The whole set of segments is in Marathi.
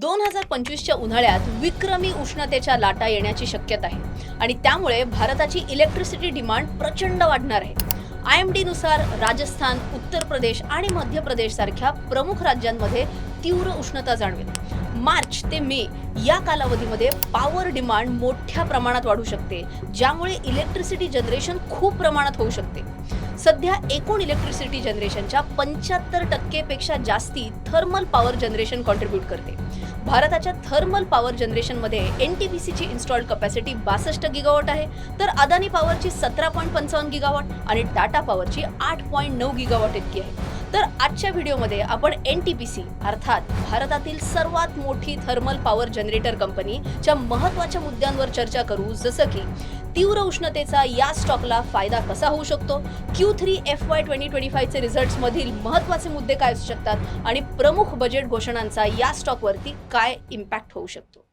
दोन हजार पंचवीसच्या उन्हाळ्यात विक्रमी उष्णतेच्या लाटा येण्याची शक्यता आहे. आणि त्यामुळे भारताची इलेक्ट्रिसिटी डिमांड प्रचंड वाढणार आहे. आय एमनुसार राजस्थान उत्तर प्रदेश आणि मध्य प्रदेश सारख्या प्रमुख राज्यांमध्ये तीव्र उष्णता जाणवेल. मार्च ते मे या कालावधीमध्ये पॉवर डिमांड मोठ्या प्रमाणात वाढू शकते ज्यामुळे इलेक्ट्रिसिटी जनरेशन खूप प्रमाणात होऊ शकते. सध्या एकूण इलेक्ट्रिसिटी जनरेशनच्या पंच्याहत्तर टक्केपेक्षा जास्ती थर्मल पॉवर जनरेशन कॉन्ट्रीब्यूट करते. भारताच्या थर्मल पॉवर जनरेशनमध्ये एन टी पी सीची इन्स्टॉल्ड कपॅसिटी बासष्ट गिगावॉट आहे तर अदानी पॉवरची सतरा पॉईंट पंचावन्न गिगावॉट आणि टाटा पॉवरची आठ पॉईंट नऊ गिगावॉट इतकी आहे. तर आजच्या व्हिडिओमध्ये आपण एन टी पी सी अर्थात भारतातील सर्वात मोठी थर्मल पॉवर जनरेटर कंपनीच्या महत्त्वाच्या मुद्द्यांवर चर्चा करू. जसं की तीव्र उष्णतेचा या स्टॉकला फायदा कसा होऊ शकतो? Q three F Y twenty twenty फायचे रिझल्ट्समधील महत्त्वाचे मुद्दे काय असू शकतात? आणि प्रमुख बजेट घोषणांचा या स्टॉकवरती काय इम्पॅक्ट होऊ शकतो?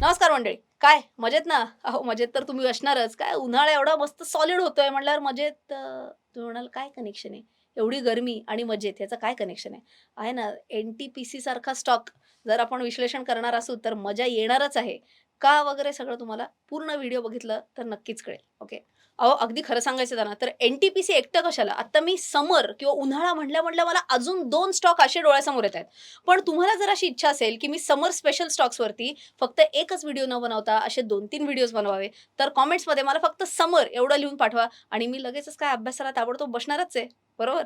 नमस्कार मंडळी. काय? मजेत ना? अहो मजेत तर तुम्ही असणारच. काय उन्हाळा एवढा मस्त सॉलिड होतोय म्हटल्यावर मजेत तुम्ही म्हणाल काय कनेक्शन आहे? एवढी गरमी आणि मजेत याचं काय कनेक्शन आहे? आहे ना एन टी पी सी सारखा स्टॉक जर आपण विश्लेषण करणार असू तर मजा येणारच आहे. का वगैरे सगळं तुम्हाला पूर्ण व्हिडिओ बघितलं तर नक्कीच कळेल. ओके अहो अगदी खरं सांगायचं त्यांना तर एन टी पी सी एकटं कशाला? आता मी समर किंवा उन्हाळा म्हटल्या म्हटल्या मला अजून दोन स्टॉक असे डोळ्यासमोर येत आहेत. पण तुम्हाला जर अशी इच्छा असेल की मी समर स्पेशल स्टॉक्सवरती फक्त एकच व्हिडिओ न बनवता असे दोन तीन व्हिडिओज बनवावे तर कॉमेंट्समध्ये मला फक्त समर एवढं लिहून पाठवा आणि मी लगेचच काय अभ्यासाला ताबडतोब बसणारच आहे. बरोबर?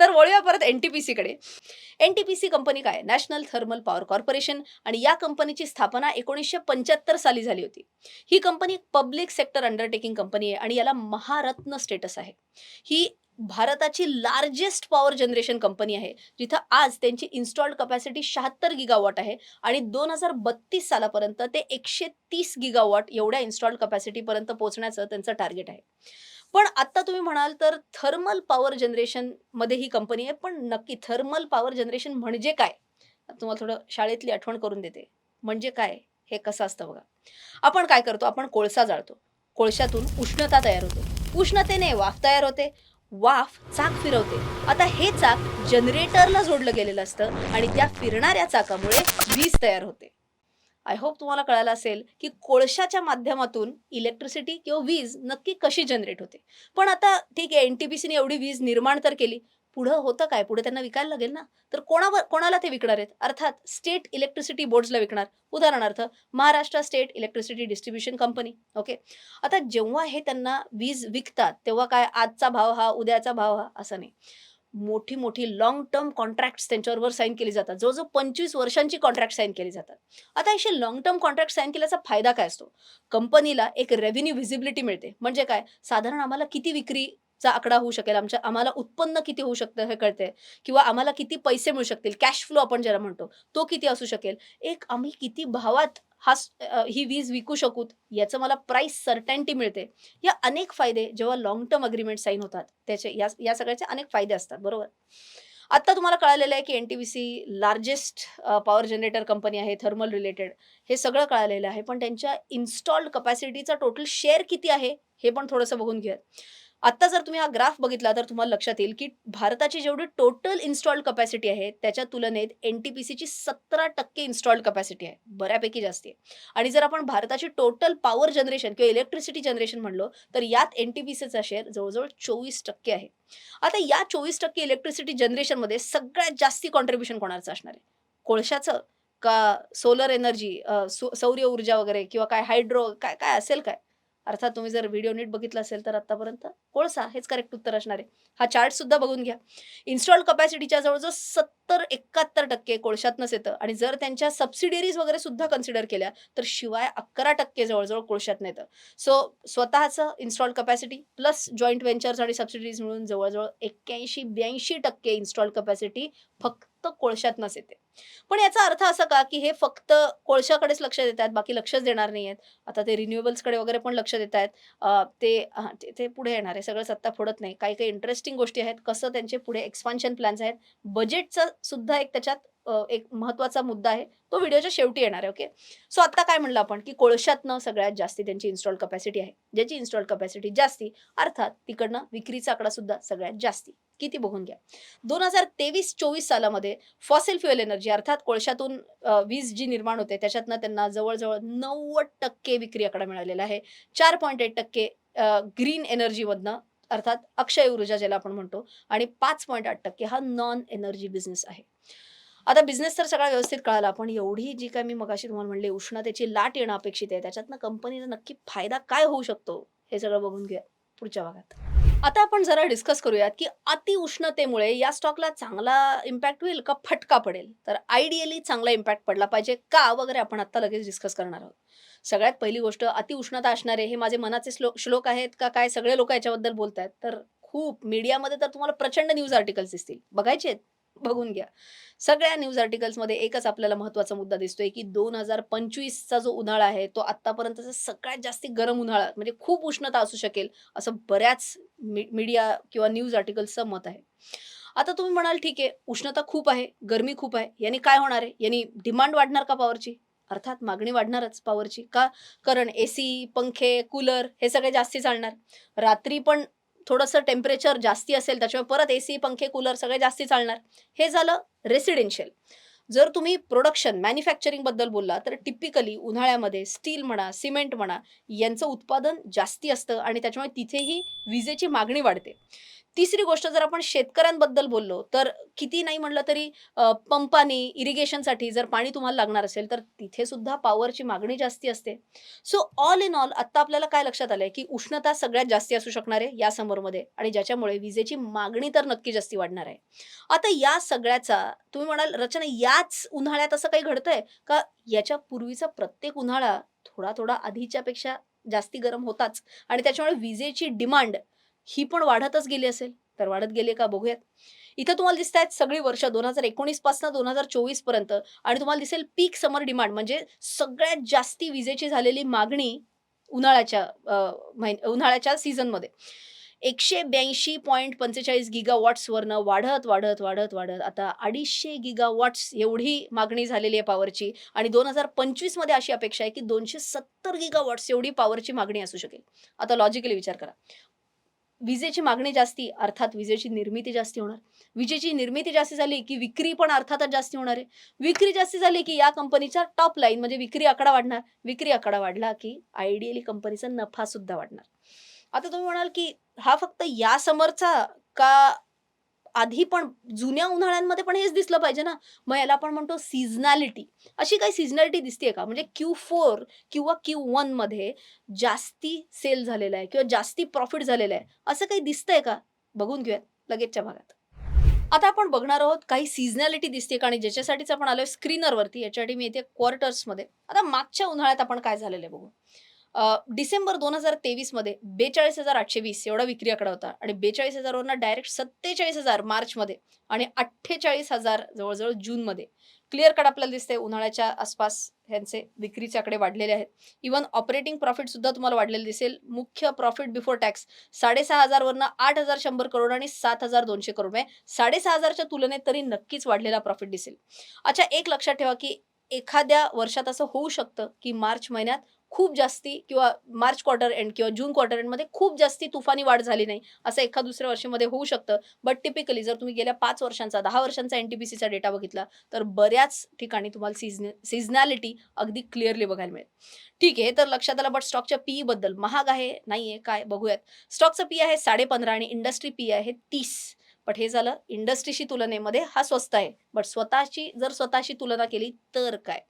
तर वळूया परत N T P सीकडे N T P C company काय? नॅशनल थर्मल पॉवर कॉर्पोरेशन आणि या कंपनीची स्थापना एकोणीसशे पंच्याहत्तर साली झाली होती. ही company public sector undertaking company आहे आणि याला महारत्न स्टेटस आहे. ही भारताची लार्जेस्ट पॉवर जनरेशन कंपनी आहे जिथं आज त्यांची इन्स्टॉल्ड कपॅसिटी शहात्तर गिगावॉट आहे आणि दोन हजार बत्तीस सालापर्यंत ते एकशे तीस गिगावॉट एवढ्या इन्स्टॉल्ड कपॅसिटीपर्यंत पोहोचण्याचं त्यांचं टार्गेट आहे. पण आता तुम्ही म्हणाल तर थर्मल पॉवर जनरेशनमध्ये ही कंपनी आहे. पण नक्की थर्मल पॉवर जनरेशन म्हणजे काय? तुम्हाला थोडं शाळेतली आठवण करून देते. म्हणजे काय? हे कसं असतं बघा. आपण काय करतो? आपण कोळसा जाळतो. कोळशातून उष्णता तयार होते. उष्णतेने वाफ तयार होते. वाफ चाक फिरवते. आता हे चाक जनरेटरला जोडलं गेलेलं असतं आणि त्या फिरणाऱ्या चाकामुळे वीज तयार होते. आय होप तुम्हाला कळालं असेल की कोळशाच्या माध्यमातून इलेक्ट्रिसिटी किंवा वीज नक्की कशी जनरेट होते. पण आता ठीक आहे एन टी पी सीने एवढी वीज निर्माण तर केली. पुढं होतं काय? पुढे त्यांना विकायला लागेल ना? तर कोणावर कोणाला ते विकणार आहेत? अर्थात स्टेट इलेक्ट्रिसिटी बोर्ड्सला विकणार. उदाहरणार्थ Maharashtra state electricity distribution company okay आता जेव्हा हे त्यांना वीज विकतात तेव्हा काय आजचा भाव हा उद्याचा भाव हा? असं नाही. मोठी मोठी लॉंग टर्म कॉन्ट्रॅक्ट त्यांच्याबरोबर साईन केली जातात. जवळजवळ पंचवीस वर्षांची कॉन्ट्रॅक्ट साईन केली जातात. आता असे लॉंग टर्म कॉन्ट्रॅक्ट साईन केल्याचा फायदा काय असतो? कंपनीला एक रेव्हेन्यू व्हिजिबिलिटी मिळते. म्हणजे काय? साधारण आम्हाला किती विक्रीचा आकडा होऊ शकेल? आमच्या आम्हाला उत्पन्न किती होऊ शकतं हे कळते किंवा आम्हाला किती पैसे मिळू शकतील? कॅश फ्लो आपण ज्याला म्हणतो तो किती असू शकेल? एक आम्ही किती भावात हा ही वीज विकू शकूत याचं मला प्राईस सर्टॅनिटी मिळते. या अनेक फायदे जेव्हा लॉंग टर्म अग्रीमेंट साईन होतात त्याचे या या सगळ्याचे अनेक फायदे असतात बरोबर? आता तुम्हाला कळालेलं आहे की N T V C largest power generator company आहे थर्मल रिलेटेड हे सगळं कळालेलं आहे पण त्यांच्या इन्स्टॉल्ड कपॅसिटीचा टोटल शेअर किती आहे हे पण थोडंसं बघून घ्या आत्ता जर तुम्ही हा ग्राफ बघितला तर तुम्हाला लक्षात येईल की भारताची जेवढी टोटल इन्स्टॉल्ड कपॅसिटी आहे त्याच्या तुलनेत एन टी पी सीची सतरा टक्के इन्स्टॉल्ड कपॅसिटी आहे. बऱ्यापैकी जास्ती आहे. आणि जर आपण भारताची टोटल पॉवर जनरेशन किंवा इलेक्ट्रिसिटी जनरेशन म्हणलो तर यात एन टी पी सीचा शेअर जवळजवळ चोवीस टक्के आहे. आता या चोवीस टक्के इलेक्ट्रिसिटी जनरेशनमध्ये सगळ्यात जास्ती कॉन्ट्रीब्युशन कोणाचं असणार आहे? कोळशाचं? का सोलर एनर्जी सौर्य ऊर्जा वगैरे किंवा काय हायड्रो काय काय असेल काय? अर्थात तुम्ही जर व्हिडिओ नीट बघितला असेल तर आतापर्यंत कोळसा हेच करेक्ट उत्तर असणार आहे. हा चार्ट सुद्धा बघून घ्या. इन्स्टॉल कपॅसिटीच्या जवळजवळ सत्तर एकाहत्तर टक्के कोळशातनंच येतं. आणि जर त्यांच्या सबसिडिरीज वगैरे सुद्धा कन्सिडर केल्या तर शिवाय अकरा टक्के जवळजवळ कोळशातनं येतं. सो स्वतःचं install capacity plus joint ventures आणि सबसिडीज मिळून जवळजवळ एक्क्याऐंशी ब्याऐंशी टक्के इन्स्टॉल कपॅसिटी फक्त कोळशातनंच येते. पण याचा अर्थ असा का की हे फक्त कोळशाकडेच लक्ष देत आहेत बाकी लक्षच देणार नाही आहेत. आता ते रिन्युएबल्सकडे वगैरे पण लक्ष देत आहेत. ते ते- पुढे येणार आहे. सगळं सत्ता फोडत नाही. काही काही इंटरेस्टिंग गोष्टी आहेत. कसं त्यांचे पुढे एक्सपान्शन प्लॅन्स आहेत. बजेटचा सुद्धा एक त्याच्यात एक महत्त्वाचा मुद्दा आहे. तो व्हिडिओच्या शेवटी येणार आहे ओके? सो आता काय म्हणलं आपण की कोळशातनं सगळ्यात जास्ती त्यांची इन्स्टॉल कपॅसिटी आहे. ज्याची इन्स्टॉल कपॅसिटी जास्ती अर्थात तिकडनं विक्रीचा आकडा सुद्धा सगळ्यात जास्ती. किती बघून घ्या. दोन हजार तेवीस चोवीस सालामध्ये फॉसिल फ्युएल एनर्जी अर्थात कोळशातून वीज जी निर्माण होते त्याच्यातनं त्यांना जवळजवळ नव्वद टक्के विक्री आकडा मिळालेला आहे. चार पॉईंट एट टक्के ग्रीन एनर्जीमधनं अर्थात अक्षय ऊर्जा ज्याला आपण म्हणतो आणि पाच पॉईंट आठ टक्के हा नॉन एनर्जी बिझनेस आहे. आता बिझनेस तर सगळा व्यवस्थित कळाला पण एवढी जी काय मी मगाशी तुम्हाला म्हणले उष्णतेची लाट येणं अपेक्षित आहे त्याच्यातनं कंपनीचा नक्की फायदा काय होऊ शकतो हे सगळं बघून घ्या पुढच्या भागात. आता आपण जरा डिस्कस करूयात की अति उष्णतेमुळे या स्टॉकला चांगला इम्पॅक्ट होईल का फटका पडेल? तर आयडियली चांगला इम्पॅक्ट पडला पाहिजे का वगैरे आपण आता लगेच डिस्कस करणार आहोत. सगळ्यात पहिली गोष्ट अति उष्णता असणारे हे माझे मनाचे श्लोक श्लोक आहेत का काय सगळे लोक याच्याबद्दल बोलत आहेत तर खूप मीडियामध्ये तर तुम्हाला प्रचंड न्यूज आर्टिकल्स दिसतील. बघायचे आहेत बघून घ्या. सगळ्या न्यूज आर्टिकल्समध्ये एकच आपल्याला महत्त्वाचा मुद्दा दिसतोय की दोन हजार पंचवीसचा जो उन्हाळा आहे तो आतापर्यंतचा सगळ्यात जास्ती गरम उन्हाळा म्हणजे खूप उष्णता असू शकेल असं बऱ्याच मी मीडिया किंवा न्यूज आर्टिकल्सचं मत आहे. आता तुम्ही म्हणाल ठीक आहे उष्णता खूप आहे गरमी खूप आहे यांनी काय होणार आहे? यांनी डिमांड वाढणार का पॉवरची अर्थात मागणी वाढणारच पॉवरची का? कारण एसी पंखे कूलर हे सगळे जास्ती चालणार. रात्री पण थोडंसं टेम्परेचर जास्ती असेल त्याच्यामुळे परत ए सी पंखे कूलर सगळे जास्ती चालणार. हे झालं रेसिडेन्शियल जर तुम्ही प्रोडक्शन मॅन्युफॅक्चरिंगबद्दल बोलला तर टिपिकली उन्हाळ्यामध्ये स्टील म्हणा सिमेंट म्हणा यांचं उत्पादन जास्ती असतं आणि त्याच्यामुळे तिथेही विजेची मागणी वाढते. तिसरी गोष्ट जर आपण शेतकऱ्यांबद्दल बोललो तर किती नाही म्हणलं तरी पंपाने पंपानी इरिगेशनसाठी जर पाणी तुम्हाला लागणार असेल तर तिथे सुद्धा पॉवरची मागणी जास्ती असते. सो ऑल इन ऑल आत्ता आपल्याला काय लक्षात आलंय की उष्णता सगळ्यात जास्ती असू शकणार आहे या समरमध्ये आणि ज्याच्यामुळे विजेची मागणी तर नक्की जास्ती वाढणार आहे. आता या सगळ्याचा तुम्ही म्हणाल रचना याच उन्हाळ्यात असं काही घडतंय? का याच्या पूर्वीचा प्रत्येक उन्हाळा थोडा थोडा आधीच्यापेक्षा जास्ती गरम होताच. आणि त्याच्यामुळे विजेची डिमांड ही पण वाढतच गेली असेल. तर वाढत गेली का बघूयात. इथं तुम्हाला दिसत आहेत सगळी वर्ष दोन हजार एकोणीसपासून दोन हजार चोवीसपर्यंत आणि तुम्हाला दिसेल पीक समर डिमांड म्हणजे सगळ्यात जास्ती विजेची झालेली मागणी उन्हाळ्याच्या उन्हाळ्याच्या सीझनमध्ये एकशे ब्याऐंशी पॉईंट पंचेचाळीस गिगा वॉट्सवरनं वाढत वाढत वाढत वाढत आता अडीचशे गिगा वॉट्स एवढी मागणी झालेली आहे पॉवरची आणि दोन हजार पंचवीसमध्ये अशी अपेक्षा आहे की दोनशे सत्तर गिगा वॉट्स एवढी पॉवरची मागणी असू शकेल. आता लॉजिकली विचार करा. विजेची मागणी जास्ती अर्थात विजेची निर्मिती जास्ती होणार. विजेची निर्मिती जास्ती झाली की विक्री पण अर्थातच जास्ती होणार आहे. विक्री जास्ती झाली की या कंपनीचा टॉप लाईन म्हणजे विक्री आकडा वाढणार. विक्री आकडा वाढला की आयडियली कंपनीचा नफा सुद्धा वाढणार. आता तुम्ही म्हणाल की हा फक्त या समरचा का आधी पण जुन्या उन्हाळ्यांमध्ये पण हेच दिसलं पाहिजे ना? मग याला आपण म्हणतो सीझनॅलिटी अशी काही सिझनॅलिटी दिसते का? म्हणजे क्यू फोर किंवा क्यू वनमध्ये जास्ती सेल झालेला आहे किंवा जास्ती प्रॉफिट झालेलं आहे. असं काही दिसतंय का? बघून घेऊयात लगेचच्या भागात. आता आपण बघणार आहोत काही सिझनॅलिटी दिसते का? आणि ज्याच्यासाठीच आपण आलोय स्क्रीनरवरती याच्यासाठी मी येते क्वार्टर्समध्ये आता मागच्या उन्हाळ्यात आपण काय झालेलं आहे बघू डिसेंबर दोन हजार तेवीसमध्ये बेचाळीस हजार आठशे वीस एवढा विक्री आकडा होता आणि बेचाळीस हजारवरनं डायरेक्ट सत्तेचाळीस हजार मार्चमध्ये आणि अठ्ठेचाळीस हजार जवळजवळ जूनमध्ये क्लिअर कट आपल्याला दिसते उन्हाळ्याच्या आसपास ह्यांचे विक्रीचे आकडे वाढलेले आहेत. इवन ऑपरेटिंग प्रॉफिट सुद्धा तुम्हाला वाढलेलं दिसेल. मुख्य प्रॉफिट बिफोर टॅक्स साडेसहा हजारवरनं आठ हजार शंभर करोड आणि सात हजार दोनशे करोड. आहे साडेसहा हजारच्या तुलनेत तरी नक्कीच वाढलेला प्रॉफिट दिसेल. अच्छा एक लक्षात ठेवा की एखाद्या वर्षात असं होऊ शकतं की मार्च महिन्यात खूप जास्ती किंवा मार्च क्वार्टर एंड किंवा जून क्वार्टर एंडमध्ये खूप जास्ती तुफानी वाढ झाली नाही. असं एका दुसऱ्या वर्षामध्ये होऊ शकतं. बट टिपिकली जर तुम्ही गेल्या पाच वर्षांचा दहा वर्षांचा एन टी पी सीचा डेटा बघितला तर बऱ्याच ठिकाणी तुम्हाला सीझन सिझनॅलिटी अगदी क्लिअरली बघायला मिळेल. ठीक आहे तर लक्षात आलं बट स्टॉकच्या पी बद्दल. महाग आहे नाही आहे काय? बघूयात. स्टॉकचं पी आहे साडेपंधरा आणि इंडस्ट्री पी आहे तीस. बट हे झालं इंडस्ट्रीशी तुलनेमध्ये हा स्वस्त आहे. बट स्वतःची जर स्वतःशी तुलना केली तर काय?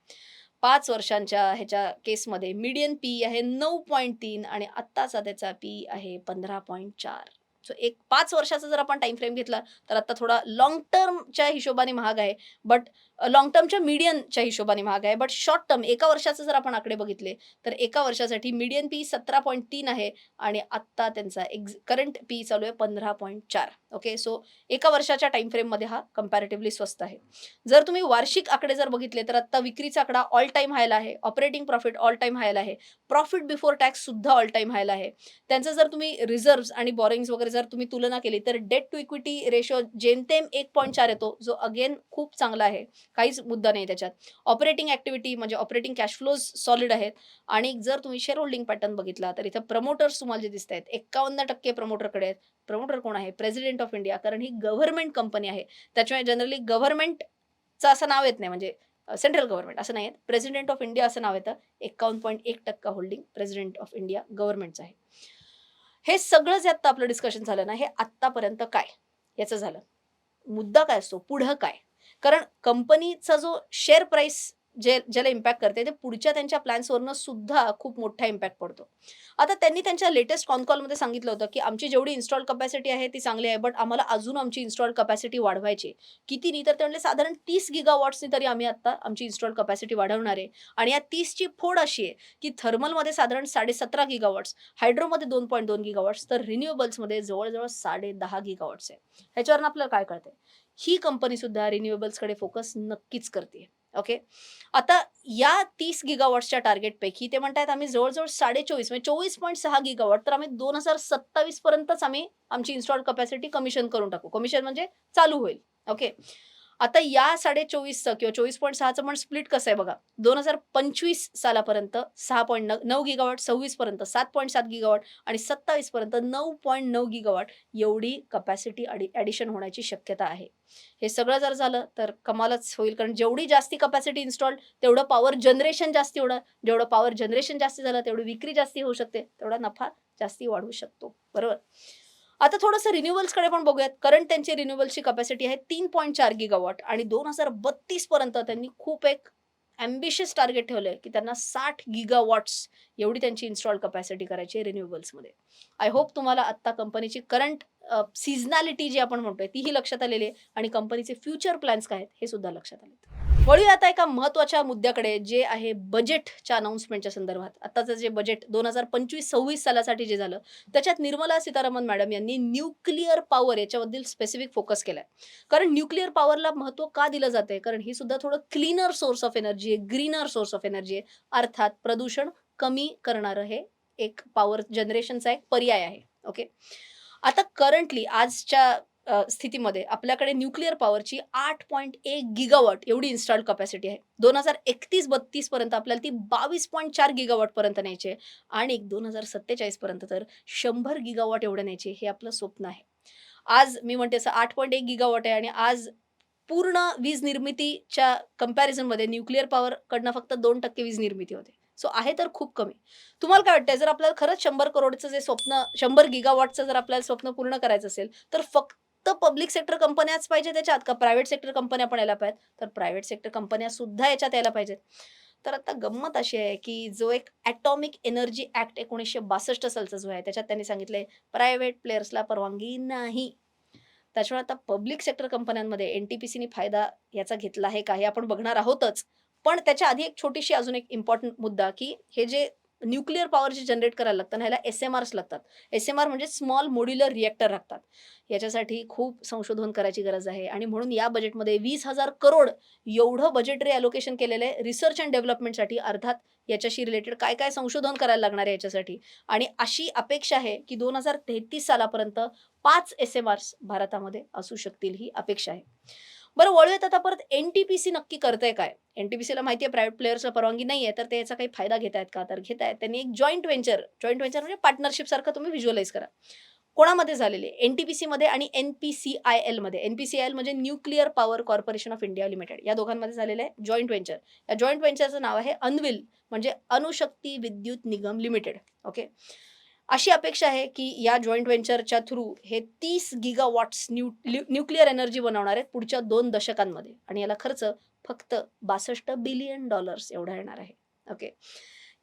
पाच वर्षांच्या ह्याच्या केसमध्ये मीडियन पी आहे नऊ पॉईंट तीन आणि आत्ताचा त्याचा पी आहे पंधरा पॉईंट चार. सो एक पाच वर्षाचा जर आपण टाइम फ्रेम घेतला तर आता थोडा लॉंग टर्मच्या हिशोबाने महाग आहे बट लॉंग टर्मच्या मीडियनच्या हिशोबाने महाग आहे बट शॉर्ट टर्म एका वर्षाचे जर आपण आकडे बघितले तर एका वर्षासाठी मीडियन पी सतरा पॉईंट तीन आहे आणि आत्ता त्यांचा एक्झ करंट पी चालू आहे पंधरा पॉईंट चार. ओके सो एका वर्षाच्या टाइम फ्रेममध्ये हा कम्पॅरेटिव्हली स्वस्त आहे. जर तुम्ही वार्षिक आकडे जर बघितले तर आता विक्रीचा आकडा ऑल टाईम हायला आहे ऑपरेटिंग प्रॉफिट ऑल टाईम हायला आहे प्रॉफिट बिफोर टॅक्स सुद्धा ऑल टाईम हायला आहे. त्यांचं जर तुम्ही रिझर्व्ह आणि बॉरिंग्स वगैरे जर तुम्ही तुलना केली तर डेट टू इक्विटी रेशो जेमतेम एक पॉईंट चार येतो जो अगेन खूप चांगला आहे. काहीच मुद्दा नाही त्याच्यात. ऑपरेटिंग ऍक्टिव्हिटी म्हणजे ऑपरेटिंग कॅश फ्लोज सॉलिड आहेत. आणि जर तुम्ही शेअर होल्डिंग पॅटर्न बघितला तर इथं प्रमोटर्स तुम्हाला जे दिसत आहेत एक्कावन्न टक्के प्रमोटरकडे आहेत. प्रमोटर कोण आहे? प्रेसिडेंट ऑफ इंडिया कारण ही गव्हर्नमेंट कंपनी आहे. त्याच्यामुळे जनरली गव्हर्नमेंटचं असं नाव येत नाही. म्हणजे सेंट्रल गव्हर्नमेंट असं नाही येत. प्रेसिडेंट ऑफ इंडिया असं नाव येतं. एकावन्न पॉईंट एक टक्का होल्डिंग प्रेसिडेंट ऑफ इंडिया गव्हर्नमेंटचं आहे. हे सगळं जे आत्ता आपलं डिस्कशन झालं ना हे आत्तापर्यंत काय? याचं झालं. मुद्दा काय असतो? पुढं काय? कारण कंपनीचा जो शेअर प्राईस जे ज्याला इम्पॅक्ट करते ते पुढच्या त्यांच्या प्लॅन्सवरनं सुद्धा खूप मोठा इम्पॅक्ट पडतो. आता त्यांनी त्यांच्या लेटेस्ट कॉनकॉलमध्ये सांगितलं होतं की आमची जेवढी इन्स्टॉल कपॅसिटी आहे ती चांगली आहे बट आम्हाला अजून आमची इन्स्टॉल कपॅसिटी वाढवायची किती कितीनी तर ते म्हणले साधारण तीस गिगा वॉट्सनी तरी आम्ही आता आमची इन्स्टॉल कपॅसिटी वाढवणार आहे. आणि या तीसची फोड अशी आहे की थर्मलमध्ये साधारण साडे सतरा गिगा वॉट्स हायड्रोमध्ये दोन पॉईंट दोन गिगा वॉट्स तर रिन्युएबल्समध्ये जवळजवळ साडे दहा गिगा वॉट्स आहे. ह्याच्यावरून आपल्याला काय कळते ही कंपनी सुद्धा रिन्युएबल्सकडे फोकस नक्कीच करते ओके आता या तीस गिगावॉटच्या टार्गेटपैकी ते म्हणतात आम्ही जवळजवळ साडे चोवीस म्हणजे चोवीस पॉईंट सहा गिगावॉट तर आम्ही दोन हजार सत्तावीस पर्यंतच आम्ही आमची इन्स्टॉल कपॅसिटी कमिशन करून टाकू. कमिशन म्हणजे चालू होईल. ओके आता या साडे चोवीसचं किंवा चोवीस पॉईंट सहाचं पण स्प्लिट कसं आहे बघा? दोन हजार पंचवीस सालापर्यंत सहा पॉईंट नऊ गिगावॉट सव्वीस पर्यंत सात पॉईंट सात गिगावॉट आणि सत्तावीस पर्यंत नऊ पॉईंट नऊ गिगावॉट एवढी कपॅसिटी ॲडिशन होण्याची शक्यता आहे. हे सगळं जर झालं तर कमालच होईल कारण जेवढी जास्ती कपॅसिटी इन्स्टॉल तेवढं पॉवर जनरेशन जास्ती होणार. जेवढं पॉवर जनरेशन जास्ती झालं तेवढी विक्री जास्ती होऊ शकते तेवढा नफा जास्ती वाढू शकतो. बरोबर? आता थोडंसं रिन्युअल्सकडे पण बघूयात. करंट त्यांची रिन्युअल्सची कपॅसिटी आहे तीन पॉईंट चार गिगावॉट आणि दोन हजार बत्तीस पर्यंत त्यांनी खूप एक अम्बिशियस टार्गेट ठेवलंय की त्यांना साठ गिगावॉट्स एवढी त्यांची इन्स्टॉल कपॅसिटी करायची आहे रिन्युएबल्समध्ये आय होप तुम्हाला आत्ता कंपनीची करंट सिझनॅलिटी जी आपण म्हणतोय तीही लक्षात आलेली आहे आणि कंपनीचे फ्युचर प्लॅन्स काय आहेत हे सुद्धा लक्षात आले वळूया आता एका महत्त्वाच्या मुद्द्याकडे जे आहे बजेटच्या अनाऊन्समेंटच्या संदर्भात. आताचं जे बजेट दोन हजार पंचवीस सव्वीस सालासाठी जे झालं त्याच्यात निर्मला सीतारामन मॅडम यांनी न्यूक्लिअर पॉवर याच्याबद्दल स्पेसिफिक फोकस केलाय. कारण न्यूक्लिअर पॉवरला महत्त्व का दिलं जाते कारण ही सुद्धा थोडं क्लीनर सोर्स ऑफ एनर्जी आहे ग्रीनर सोर्स ऑफ एनर्जी आहे. अर्थात प्रदूषण कमी करणारं हे एक पॉवर जनरेशनचा एक पर्याय आहे. ओके आता करंटली आजच्या स्थितीमध्ये आपल्याकडे न्यूक्लिअर पॉवरची आठ पॉईंट एक गिगावॉट एवढी इन्स्टॉल्ड कपॅसिटी आहे. दोन हजार एकतीस बत्तीस पर्यंत आपल्याला ती बावीस पॉईंट चार गिगावॉट पर्यंत न्यायची आहे. आणि दोन हजार सत्तेचाळीस पर्यंत तर शंभर गिगावॉट एवढं न्यायचे हे आपलं स्वप्न आहे. आज मी म्हणते असं आठ पॉईंट एक गिगावॉट आहे आणि आज पूर्ण वीज निर्मितीच्या कम्पॅरिझनमध्ये न्यूक्लिअर पॉवर कडनं फक्त दोन टक्के वीज निर्मिती होते. सो आहे तर खूप कमी. तुम्हाला काय वाटतंय? जर आपल्याला खरंच शंभर करोडचं जे स्वप्न शंभर गिगावॉटचं जर आपल्याला स्वप्न पूर्ण करायचं असेल तर फक्त पब्लिक सेक्टर कंपन्याच पाहिजे त्याच्यात का प्रायव्हेट सेक्टर कंपन्या पण यायला पाहिजेत? तर प्रायव्हेट सेक्टर कंपन्या सुद्धा याच्यात यायला पाहिजेत. तर आता गंमत अशी आहे की जो एक ॲटॉमिक एनर्जी ऍक्ट एकोणीसशे बासष्ट सालचा जो आहे त्याच्यात त्यांनी सांगितलंय प्रायव्हेट प्लेयर्सला परवानगी नाही. त्याच्यामुळे आता पब्लिक सेक्टर कंपन्यांमध्ये एन टी पी सीने फायदा याचा घेतला आहे का हे आपण बघणार आहोतच. पण त्याच्या आधी एक छोटीशी अजून एक इम्पॉर्टंट मुद्दा की हे जे न्यूक्लिअर पॉवर जे जनरेट करायला लागतं ना ह्याला एस एम आर्स लागतात. एस एम आर म्हणजे स्मॉल मोड्युलर रिएक्टर लागतात याच्यासाठी खूप संशोधन करायची गरज आहे. आणि म्हणून या बजेटमध्ये वीस हजार करोड एवढं बजेटरी अलोकेशन केलेलं आहे. रिसर्च अँड डेव्हलपमेंटसाठी अर्थात याच्याशी रिलेटेड काय काय संशोधन करायला लागणार आहे याच्यासाठी. आणि अशी अपेक्षा आहे की दोन हजार तेहतीस सालापर्यंत पाच एस एम आर्स भारतामध्ये असू शकतील ही अपेक्षा आहे. बरं वळूयात आता परत एन टी पी सी नक्की करतंय काय? एन टी पी सीला माहिती आहे प्रायव्हेट प्लेयर्सला परवानगी नाही आहे तर त्याचा काही फायदा घेत आहेत का? तर घेत आहेत. त्यांनी एक जॉईंट व्हेंचर जॉईंट व्हेंचर म्हणजे पार्टनरशिप सारखं तुम्ही व्हिज्युअलाइज करा. कोणामध्ये झालेले एन टी पी सीमध्ये आणि एन पी सी आय एलमध्ये N P C I L म्हणजे nuclear power corporation of India limited या दोघांमध्ये झालेलं आहे जॉईंट व्हेंचर या जॉईंट व्हेंचरचं नाव आहे अनविल म्हणजे अणुशक्ती विद्युत निगम लिमिटेड ओके अशी अपेक्षा आहे की या जॉईंट व्हेंचरच्या थ्रू हे तीस giga watts new nuclear energy बनवणार आहेत पुढच्या दोन दशकांमध्ये. आणि याला खर्च फक्त बासष्ट बिलियन डॉलर्स एवढा येणार आहे. ओके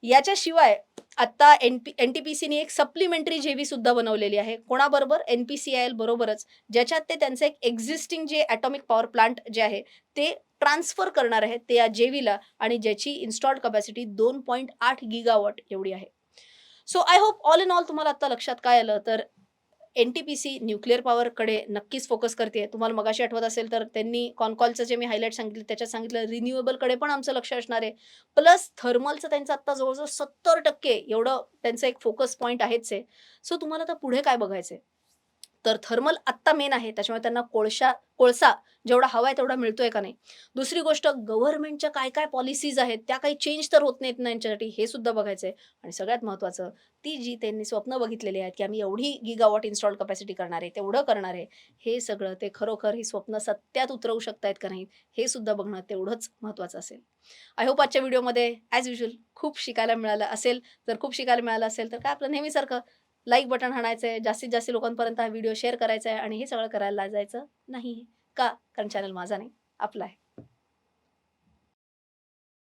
याच्याशिवाय आता N P N T P सीने एक सप्लिमेंटरी जेवी सुद्धा बनवलेली आहे. कोणाबरोबर? N P C I L बरोबरच ज्याच्यात ते त्यांचं एक एक्झिस्टिंग जे ॲटॉमिक पॉवर प्लांट जे आहे ते ट्रान्सफर करणार आहे. ते या जेवीला आणि ज्याची इन्स्टॉल्ड कपॅसिटी दोन पॉईंट आठ गिगावॉट एवढी आहे. So I hope all in all तुम्हाला आता लक्षात काय आलं तर N T P C nuclear पॉवरकडे नक्कीच फोकस करते तुम्हाला मगाशी आठवत असेल तर त्यांनी कॉनकॉलचं जे मी हायलाईट सांगितलं त्याच्यात सांगितलं रिन्युएबलकडे पण आमचं लक्ष असणार आहे. प्लस थर्मलचं त्यांचं आत्ता जवळजवळ सत्तर टक्के एवढं त्यांचं एक फोकस पॉईंट आहेच आहे. सो तुम्हाला आता पुढे काय बघायचं आहे तर थर्मल आत्ता मेन आहे. त्याच्यामुळे त्यांना कोळशा कोळसा जेवढा हवा आहे तेवढा मिळतोय का नाही? दुसरी गोष्ट गव्हर्नमेंटच्या काय काय पॉलिसीज आहेत त्या काही चेंज तर होत नाहीत ना यांच्यासाठी हे सुद्धा बघायचं आहे आणि सगळ्यात महत्त्वाचं ती जी त्यांनी स्वप्न बघितलेली आहेत की आम्ही एवढी गिगावॉट इन्स्टॉल कपॅसिटी करणार आहे तेवढं करणार आहे हे सगळं ते खरोखर ही स्वप्न सत्यात उतरवू शकतायत का नाही हे सुद्धा बघणं तेवढंच महत्त्वाचं असेल. आय होप आजच्या व्हिडिओमध्ये ॲज युजल खूप शिकायला मिळालं असेल. जर खूप शिकायला मिळालं असेल तर काय आपलं नेहमीसारखं लाईक बटन हाणायचं आहे जास्तीत जास्त लोकांपर्यंत हा व्हिडिओ शेअर करायचा आहे आणि हे सगळं करायला जायचं नाही का? कारण चॅनल माझा नाही आपला आहे.